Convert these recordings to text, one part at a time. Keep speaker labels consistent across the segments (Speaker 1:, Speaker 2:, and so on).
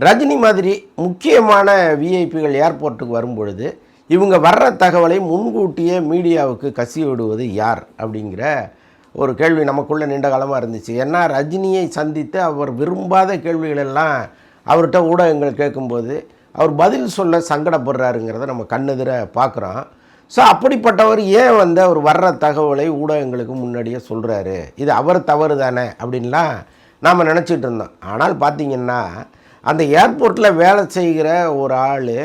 Speaker 1: ரஜினி மாதிரி முக்கியமான விஐபிகள் ஏர்போர்ட்டுக்கு வரும்பொழுது இவங்க வர்ற தகவலை முன்கூட்டியே மீடியாவுக்கு கசிய விடுவது யார் அப்படிங்கிற ஒரு கேள்வி நமக்குள்ளே நீண்ட காலமாக இருந்துச்சு. ஏன்னா ரஜினியை சந்தித்து அவர் விரும்பாத கேள்விகளெல்லாம் அவர்கிட்ட ஊடகங்கள் கேட்கும்போது அவர் பதில் சொல்ல சங்கடப்படுறாருங்கிறத நம்ம கண்ணெதிர பார்க்குறோம். ஸோ அப்படிப்பட்டவர் ஏன் வந்து அவர் வர்ற தகவலை ஊடகங்களுக்கு முன்னாடியே சொல்கிறாரு இது அவர் தவறு தானே அப்படின்லாம் நாம் நினச்சிட்டு இருந்தோம். ஆனால் பார்த்தீங்கன்னா அந்த ஏர்போர்ட்டில் வேலை செய்கிற ஒரு ஆள்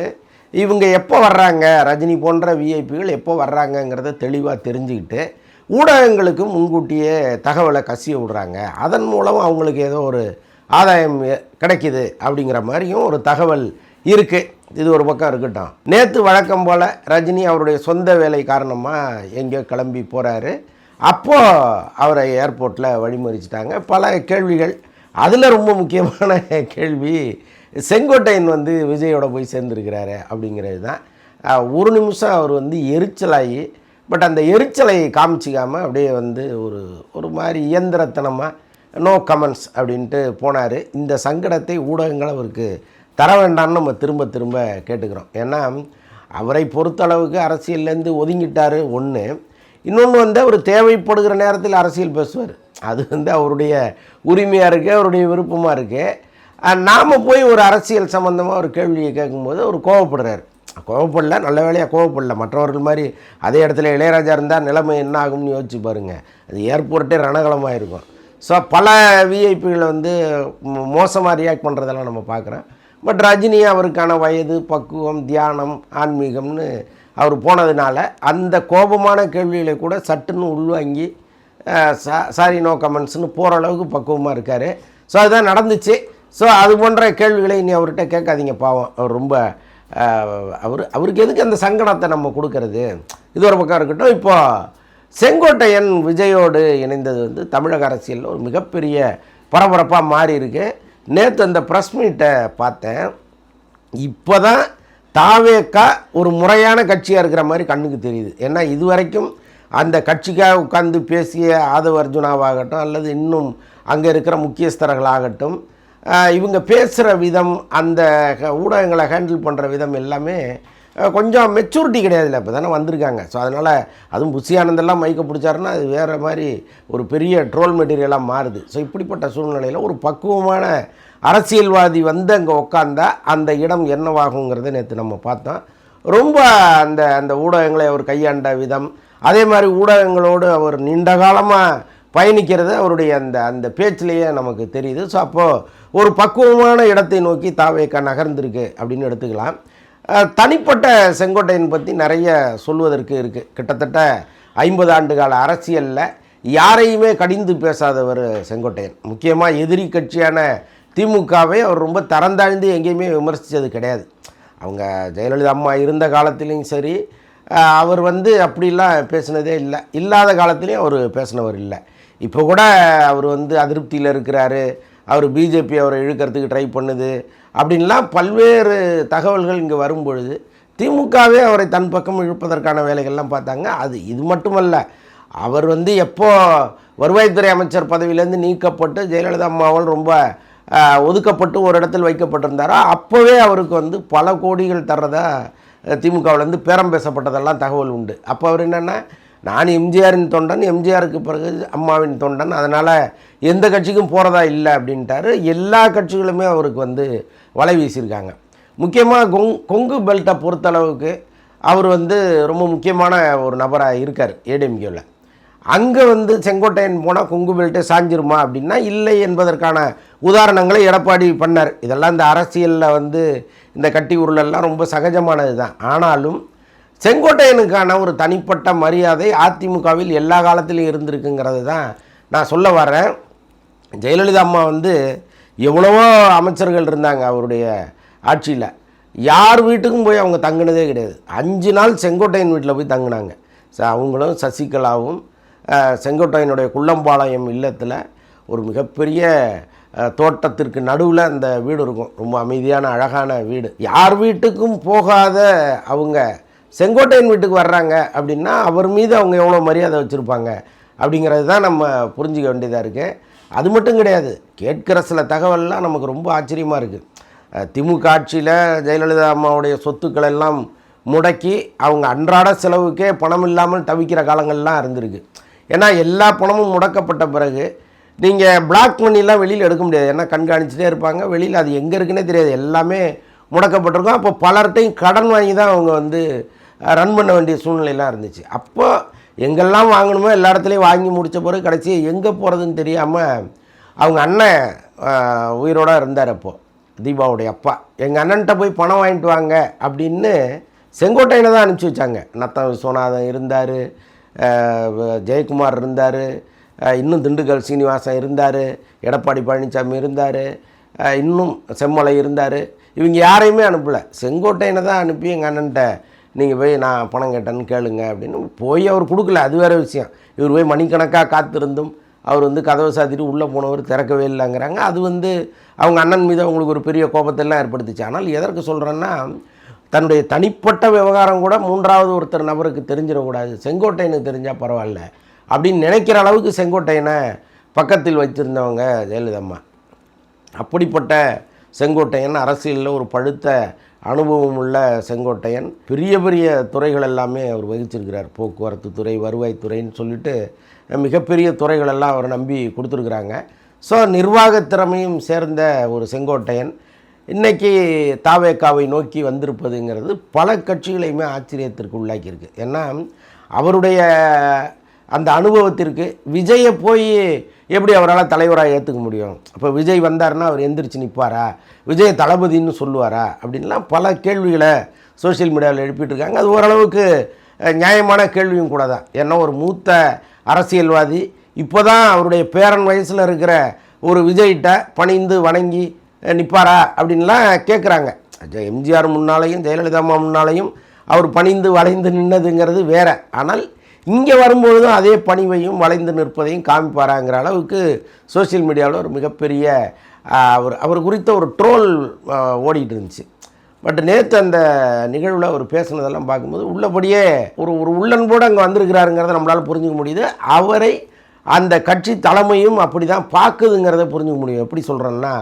Speaker 1: இவங்க எப்போ வர்றாங்க? ரஜினி போன்ற விஐபிகள் எப்போ வர்றாங்கங்கிறத தெளிவாக தெரிஞ்சுக்கிட்டு ஊடகங்களுக்கு முன்கூட்டியே தகவலை கசிய விடுறாங்க. அதன் மூலம் அவங்களுக்கு ஏதோ ஒரு ஆதாயம் கிடைக்கிது அப்படிங்கிற மாதிரியும் ஒரு தகவல் இருக்குது இது ஒரு பக்கம் இருக்கட்டும். நேற்று வழக்கம் போல் ரஜினி அவருடைய சொந்த வேலை காரணமாக எங்கேயோ கிளம்பி போகிறாரு அப்போது அவரை ஏர்போர்ட்டில் வழிமறிச்சிட்டாங்க. பல கேள்விகள் அதில் ரொம்ப முக்கியமான கேள்வி செங்கோட்டையன் வந்து விஜயோட போய் சேர்ந்துருக்கிறாரு அப்படிங்கிறது தான் ஒரு நிமிஷம் அவர் வந்து எரிச்சலாகி பட் அந்த எரிச்சலை காமிச்சிக்காமல் அப்படியே வந்து ஒரு ஒரு மாதிரி இயந்திரத்தனமாக நோ கமெண்ட்ஸ் அப்படின்ட்டு போனார். இந்த சங்கடத்தை ஊடகங்கள் அவருக்கு தர வேண்டாம்னு நம்ம திரும்ப திரும்ப கேட்டுக்கிறோம். ஏன்னா அவரை பொறுத்தளவுக்கு அரசியல்லேருந்து ஒதுங்கிட்டார் ஒன்று இன்னொன்று வந்து அவர் தேவைப்படுகிற நேரத்தில் அரசியல் பேசுவார். அது வந்து அவருடைய உரிமையாக இருக்குது அவருடைய விருப்பமாக இருக்குது நாம் போய் ஒரு அரசியல் சம்மந்தமாக ஒரு கேள்வியை கேட்கும்போது அவர் கோவப்படுறாரு. கோவப்படல நல்ல வேலையாக கோவப்படல. மற்றவர்கள் மாதிரி அதே இடத்துல இளையராஜா இருந்தால் நிலைமை என்ன ஆகும்னு யோசிச்சு பாருங்கள் அது ஏர்போர்ட்டே ரணகலமாக இருக்கும் ஸோ பல விஐபிகளை வந்து மோசமாக ரியாக்ட் பண்ணுறதெல்லாம் நம்ம பார்க்குறோம். பட் ரஜினி அவருக்கான வயது பக்குவம் தியானம் ஆன்மீகம்னு அவர் போனதுனால அந்த கோபமான கேள்விகளை கூட சட்டுன்னு உள்வாங்கி சாரி நோ கமெண்ட்ஸ்னு போகிற அளவுக்கு பக்குவமாக இருக்கார். ஸோ அதுதான் நடந்துச்சு. ஸோ அது போன்ற கேள்விகளை இனி அவர்கிட்ட கேட்காதீங்க பாவம். அவர் ரொம்ப அவர் அவருக்கு எதுக்கு அந்த சங்கடத்தை நம்ம கொடுக்கறது? இது ஒரு பக்கம் இருக்கட்டும். இப்போது செங்கோட்டையன் விஜயோடு இணைந்தது வந்து தமிழக அரசியலில் ஒரு மிகப்பெரிய பரபரப்பாக மாறி இருக்கு நேற்று அந்த ப்ரெஸ் மீட்டை பார்த்தேன். இப்போ தான் தாவேக்கா ஒரு முறையான கட்சியாக இருக்கிற மாதிரி கண்ணுக்கு தெரியுது. ஏன்னா இதுவரைக்கும் அந்த கட்சிக்காக உட்கார்ந்து பேசிய ஆதவ அர்ஜுனாவாகட்டும் அல்லது இன்னும் அங்கே இருக்கிற முக்கியஸ்தர்களாகட்டும் இவங்க பேசுகிற விதம் அந்த ஊடகங்களை ஹேண்டில் பண்ணுற விதம் எல்லாமே கொஞ்சம் மெச்சூரிட்டி கிடையாதுல்ல இப்போ தானே வந்திருக்காங்க. ஸோ அதனால் அதுவும் புஷி ஆனந்தெல்லாம் மைக்க பிடிச்சாருன்னா அது வேறு மாதிரி ஒரு பெரிய ட்ரோல் மெட்டீரியலாக மாறுது. ஸோ இப்படிப்பட்ட சூழ்நிலையில் ஒரு பக்குவமான அரசியல்வாதி வந்து அங்கே உட்காந்தா அந்த இடம் என்னவாகுங்கிறத நேற்று நம்ம பார்த்தோம். ரொம்ப அந்த அந்த ஊடகங்களை அவர் கையாண்ட விதம் அதே மாதிரி ஊடகங்களோடு அவர் நீண்ட காலமாக பயணிக்கிறது அவருடைய அந்த அந்த பேச்சிலேயே நமக்கு தெரியுது. ஸோ அப்போது ஒரு பக்குவமான இடத்தை நோக்கி தாவேக்கா நகர்ந்திருக்கு அப்படின்னு எடுத்துக்கலாம். தனிப்பட்ட செங்கோட்டையன் பற்றி நிறைய சொல்வதற்கு இருக்குது கிட்டத்தட்ட ஐம்பது ஆண்டு கால அரசியலில் யாரையுமே கடிந்து பேசாதவர் செங்கோட்டையன். முக்கியமாக எதிரி கட்சியான திமுகவை அவர் ரொம்ப தரந்தாழ்ந்து எங்கேயுமே விமர்சித்தது கிடையாது. அவங்க ஜெயலலிதா அம்மா இருந்த காலத்துலேயும் சரி அவர் வந்து அப்படிலாம் பேசினதே இல்லை. இல்லாத காலத்துலேயும் அவர் பேசினவர் இல்லை. இப்போ கூட அவர் வந்து அதிருப்தியில் இருக்கிறாரு. அவர் பிஜேபி அவரை இழுக்கிறதுக்கு ட்ரை பண்ணுது அப்படின்லாம் பல்வேறு தகவல்கள் இங்கே வரும்பொழுது திமுகவே அவரை தன் பக்கம் இழுப்பதற்கான வேலைகள்லாம் பார்த்தாங்க. அது இது மட்டுமல்ல அவர் வந்து எப்போ வருவாய்த்துறை அமைச்சர் பதவியிலேருந்து நீக்கப்பட்டு ஜெயலலிதா அம்மாவால் ரொம்ப ஒதுக்கப்பட்டு ஒரு இடத்தில் வைக்கப்பட்டிருந்தாரோ அப்போவே அவருக்கு வந்து பல கோடிகள் தர்றதா திமுகவிலேருந்து பேரம் பேசப்பட்டதெல்லாம் தகவல் உண்டு. அப்போ அவர் என்னென்னா நான் எம்ஜிஆரின் தொண்டன் எம்ஜிஆருக்கு பிறகு அம்மாவின் தொண்டன் அதனால் எந்த கட்சிக்கும் போகிறதா இல்லை அப்படின்ட்டாரு. எல்லா கட்சிகளுமே அவருக்கு வந்து வலை வீசியிருக்காங்க. முக்கியமாக கொங் கொங்கு பெல்ட்டை பொறுத்தளவுக்கு அவர் வந்து ரொம்ப முக்கியமான ஒரு நபராக இருக்கார் ஏடிஎம்கேவில். அங்கே வந்து செங்கோட்டையன் போனால் கொங்கு பெல்ட்டு சாஞ்சிருமா அப்படின்னா இல்லை என்பதற்கான உதாரணங்களை எடப்பாடி பண்ணார். இதெல்லாம் இந்த அரசியலில் வந்து இந்த கட்டி உருளெல்லாம் ரொம்ப சகஜமானது தான் ஆனாலும் செங்கோட்டையனுக்கான ஒரு தனிப்பட்ட மரியாதை அதிமுகவில் எல்லா காலத்திலையும் இருந்திருக்குங்கிறது தான் நான் சொல்ல வரேன் ஜெயலலிதா அம்மா வந்து எவ்வளவோ அமைச்சர்கள் இருந்தாங்க அவருடைய ஆட்சியில். யார் வீட்டுக்கும் போய் அவங்க தங்கினதே கிடையாது. அஞ்சு நாள் செங்கோட்டையன் வீட்டில் போய் தங்கினாங்க. ச அவங்களும் சசிகலாவும் செங்கோட்டையனுடைய குள்ளம்பாளையம் இல்லத்தில் ஒரு மிகப்பெரிய தோட்டத்திற்கு நடுவில் அந்த வீடு இருக்கும். ரொம்ப அமைதியான அழகான வீடு. யார் வீட்டுக்கும் போகாத அவங்க செங்கோட்டையன் வீட்டுக்கு வர்றாங்க அப்படின்னா அவர் மீது அவங்க எவ்வளோ மரியாதை வச்சுருப்பாங்க அப்படிங்கிறது தான் நம்ம புரிஞ்சிக்க வேண்டியதாக இருக்குது அது மட்டும் கிடையாது. கேட்கிற சில தகவல்லாம் நமக்கு ரொம்ப ஆச்சரியமாக இருக்குது திமுக ஆட்சியில் ஜெயலலிதா அம்மாவுடைய சொத்துக்கள் எல்லாம் முடக்கி அவங்க அன்றாட செலவுக்கே பணம் இல்லாமல் தவிக்கிற காலங்கள்லாம் இருந்திருக்கு. ஏன்னா எல்லா பணமும் முடக்கப்பட்ட பிறகு நீங்கள் பிளாக் மணிலாம் வெளியில் எடுக்க முடியாது. ஏன்னா கண்காணிச்சுட்டே இருப்பாங்க. வெளியில் அது எங்கே இருக்குன்னே தெரியாது. எல்லாமே முடக்கப்பட்டிருக்கும். அப்போ பலர்கிட்டையும் கடன் வாங்கி தான் அவங்க வந்து ரன் பண்ண வேண்டிய சூழ்நிலையெல்லாம் இருந்துச்சு. அப்போ எங்கெல்லாம் வாங்கணுமோ எல்லா இடத்துலையும் வாங்கி முடித்த பிறகு கடைசி எங்கே போகிறதுன்னு தெரியாமல் அவங்க அண்ணன் உயிரோடு உயிரோட இருந்தார் அப்போது தீபாவுடைய அப்பா. எங்கள் அண்ணன்ட்ட போய் பணம் வாங்கிட்டு வாங்க அப்படின்னு செங்கோட்டையில் தான் அனுப்பிச்சி வச்சாங்க. நத்தம் விஸ்வநாதன் இருந்தார். ஜெயக்குமார் இருந்தார். இன்னும் திண்டுக்கல் சீனிவாசன் இருந்தார். எடப்பாடி பழனிசாமி இருந்தார். இன்னும் செம்மலை இருந்தார். இவங்க யாரையுமே அனுப்பலை. செங்கோட்டையனை தான் அனுப்பி எங்கள் அண்ணன்ட்ட நீங்கள் போய் நான் பணம் கேட்டேன்னு கேளுங்க அப்படின்னு போய் அவர் கொடுக்கல. அது வேறு விஷயம். இவர் போய் மணிக்கணக்காக காத்திருந்தும் அவர் வந்து கதவை சாத்திட்டு உள்ளே போனவர் திறக்கவே இல்லைங்கிறாங்க. அது வந்து அவங்க அண்ணன் மீது அவங்களுக்கு ஒரு பெரிய கோபத்தெல்லாம் ஏற்படுத்துச்சு. ஆனால் எதற்கு சொல்கிறேன்னா தன்னுடைய தனிப்பட்ட விவகாரம் கூட மூன்றாவது ஒருத்தர் நபருக்கு தெரிஞ்சிடக்கூடாது. செங்கோட்டையனுக்கு தெரிஞ்சால் பரவாயில்ல. அப்படின்னு நினைக்கிற அளவுக்கு செங்கோட்டையனை பக்கத்தில் வச்சுருந்தவங்க ஜெயலலிதம்மா. அப்படிப்பட்ட செங்கோட்டையன் அரசியலில் ஒரு பழுத்த அனுபவம் உள்ள செங்கோட்டையன் பெரிய பெரிய துறைகள் எல்லாமே அவர் வகிச்சிருக்கிறார். போக்குவரத்து துறை வருவாய்த்துறைன்னு சொல்லிட்டு மிகப்பெரிய துறைகளெல்லாம் அவர் நம்பி கொடுத்துருக்குறாங்க. ஸோ நிர்வாக திறமையும் சேர்ந்த ஒரு செங்கோட்டையன் இன்றைக்கி தாவேக்காவை நோக்கி வந்திருப்பதுங்கிறது பல கட்சிகளையுமே ஆச்சரியத்திற்கு உள்ளாக்கியிருக்கு. ஏன்னா அவருடைய அந்த அனுபவத்திற்கு விஜயை போய் எப்படி அவரால் தலைவராக ஏற்றுக்க முடியும்? அப்போ விஜய் வந்தாருன்னா அவர் எந்திரிச்சு நிற்பாரா? விஜய் தளபதின்னு சொல்லுவாரா? அப்படின்லாம் பல கேள்விகளை சோஷியல் மீடியாவில் எழுப்பிட்டுருக்காங்க. அது ஓரளவுக்கு நியாயமான கேள்வியும் கூட தான். ஏன்னா ஒரு மூத்த அரசியல்வாதி இப்போ தான் அவருடைய பேரன் வயசில் இருக்கிற ஒரு விஜய்கிட்ட பணிந்து வணங்கி நிற்பாரா அப்படின்லாம் கேட்குறாங்க எம்ஜிஆர் முன்னாலேயும் ஜெயலலிதா அம்மா முன்னாலையும் அவர் பணிந்து வளைந்து நின்னதுங்கிறது வேற. ஆனால் இங்கே வரும்பொழுதும் அதே பணிவையும் வளைந்து நிற்பதையும் காமிப்பாராங்கிற அளவுக்கு சோஷியல் மீடியாவில் ஒரு மிகப்பெரிய அவர் அவர் குறித்த ஒரு ட்ரோல் ஓடிட்டு இருந்துச்சு. பட் நேற்று அந்த நிகழ்வில் அவர் பேசுனதெல்லாம் பார்க்கும்போது உள்ளபடியே ஒரு ஒரு உள்ளன்போடு அங்கே வந்திருக்கிறாருங்கிறத நம்மளால் புரிஞ்சுக்க முடியுது. அவரை அந்த கட்சி தலைமையும் அப்படி தான் பார்க்குதுங்கிறத புரிஞ்சுக்க முடியும். எப்படி சொல்கிறேன்னா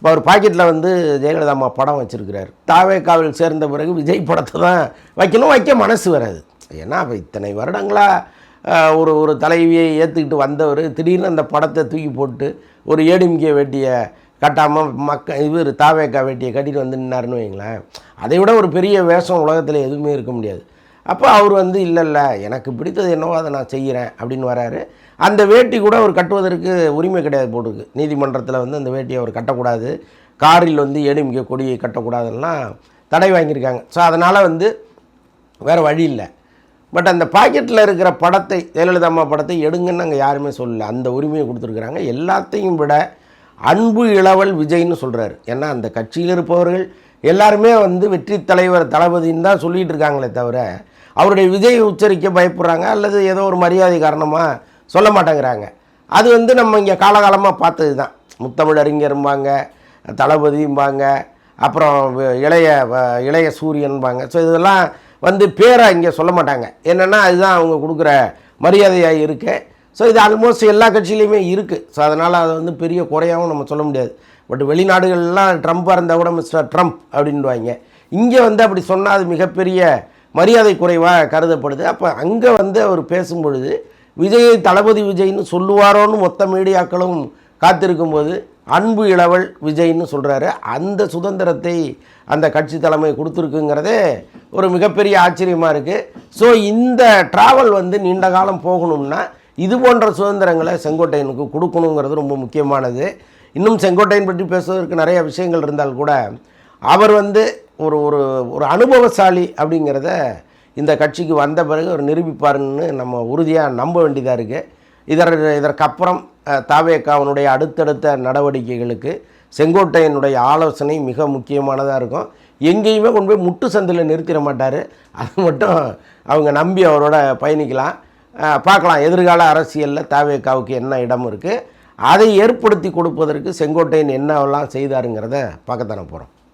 Speaker 1: இப்போ அவர் பாக்கெட்டில் வந்து ஜெயலலிதா அம்மா படம் வச்சுருக்கிறார். தாவேக்காவில் சேர்ந்த பிறகு விஜய் படத்தை தான் வைக்கணும் வைக்க மனசு வராது. ஏன்னா இப்போ இத்தனை வருடங்களாக ஒரு ஒரு தலைவியை ஏற்றுக்கிட்டு வந்தவர் திடீர்னு அந்த படத்தை தூக்கி போட்டு ஒரு ஏடிஎம்கே வேட்டியை கட்டாமல் மக்க இவர் தாவேக்கா வேட்டியை கட்டிட்டு வந்து நின்னாருன்னு வைங்களேன் அதை விட ஒரு பெரிய வேஷம் உலகத்தில் எதுவுமே இருக்க முடியாது. அப்போ அவர் வந்து இல்லை இல்லை எனக்கு பிடித்தது என்னவோ அதை நான் செய்கிறேன் அப்படின்னு வராரு. அந்த வேட்டி கூட அவர் கட்டுவதற்கு உரிமை கிடையாது போட்டிருக்கு. நீதிமன்றத்தில் வந்து அந்த வேட்டியை அவர் கட்டக்கூடாது. காரில் வந்து ஏடிஎம்கே கொடியை கட்டக்கூடாதுலாம் தடை வாங்கியிருக்காங்க. ஸோ அதனால் வந்து வேறு வழி இல்லை. பட் அந்த பாக்கெட்டில் இருக்கிற படத்தை ஜெயலலிதா அம்மா படத்தை எடுங்கன்னு அங்கே யாருமே சொல்லல. அந்த உரிமையை கொடுத்துருக்குறாங்க. எல்லாத்தையும் விட அன்பு இளவல் விஜய்னு சொல்கிறாரு ஏன்னா அந்த கட்சியில் இருப்பவர்கள் எல்லாருமே வந்து வெற்றி தலைவர் தளபதின்னு தான் சொல்லிகிட்டு இருக்காங்களே தவிர அவருடைய விஜய் உச்சரிக்க பயப்படுறாங்க அல்லது ஏதோ ஒரு மரியாதை காரணமாக சொல்ல மாட்டேங்கிறாங்க. அது வந்து நம்ம இங்கே காலகாலமாக பார்த்தது தான் முத்தமிழறிஞரும்பாங்க தளபதியும்பாங்க அப்புறம் இளைய வ- இளைய சூரியன்பாங்க. ஸோ இதெல்லாம் வந்து பேரை இங்கே சொல்ல மாட்டாங்க. என்னென்னா அதுதான் அவங்க கொடுக்குற மரியாதையாக இருக்குது ஸோ இது ஆல்மோஸ்ட் எல்லா கட்சியிலையுமே இருக்குது ஸோ அதனால் அதை வந்து பெரிய குறையாகவும் நம்ம சொல்ல முடியாது. பட் வெளிநாடுகள்லாம் ட்ரம்ப்பாக இருந்தால் கூட மிஸ்டர் ட்ரம்ப் அப்படின்வாங்க இங்கே வந்து அப்படி சொன்னால் அது மிகப்பெரிய மரியாதை குறைவாக கருதப்படுது. அப்போ அங்கே வந்து அவர் பேசும் பொழுது விஜயை தளபதி விஜய்னு சொல்லுவாரோன்னு மொத்த மீடியாக்களும் காத்திருக்கும்போது அன்பு இளவல் விஜய்னு சொல்கிறாரு அந்த சுதந்திரத்தை அந்த கட்சி தலைமை கொடுத்துருக்குங்கிறதே ஒரு மிகப்பெரிய ஆச்சரியமாக இருக்குது ஸோ இந்த ட்ராவல் வந்து நீண்ட காலம் போகணும்னா இது போன்ற சுதந்திரங்களை செங்கோட்டையனுக்கு கொடுக்கணுங்கிறது ரொம்ப முக்கியமானது. இன்னும் செங்கோட்டையன் பற்றி பேசுவதற்கு நிறைய விஷயங்கள் இருந்தால் கூட அவர் வந்து ஒரு ஒரு ஒரு அனுபவசாலி அப்படிங்கிறத இந்த கட்சிக்கு வந்த பிறகு அவர் நிரூபிப்பாருன்னு நம்ம உறுதியாக நம்ப வேண்டியதாக இருக்குது இதர் இதற்கப்புறம் தாவேக்காவனுடைய அடுத்தடுத்த நடவடிக்கைகளுக்கு செங்கோட்டையனுடைய ஆலோசனை மிக முக்கியமானதாக இருக்கும். எங்கேயுமே கொண்டு போய் முட்டு சந்தில் நிறுத்திட மாட்டார். அது மட்டும் அவங்க நம்பி அவரோட பயணிக்கலாம். பார்க்கலாம் எதிர்கால அரசியலில் தாவேக்காவுக்கு என்ன இடம் இருக்குது அதை ஏற்படுத்தி கொடுப்பதற்கு செங்கோட்டையன் என்னவெல்லாம் செய்தாருங்கிறத பார்க்கத்தானே போகிறோம்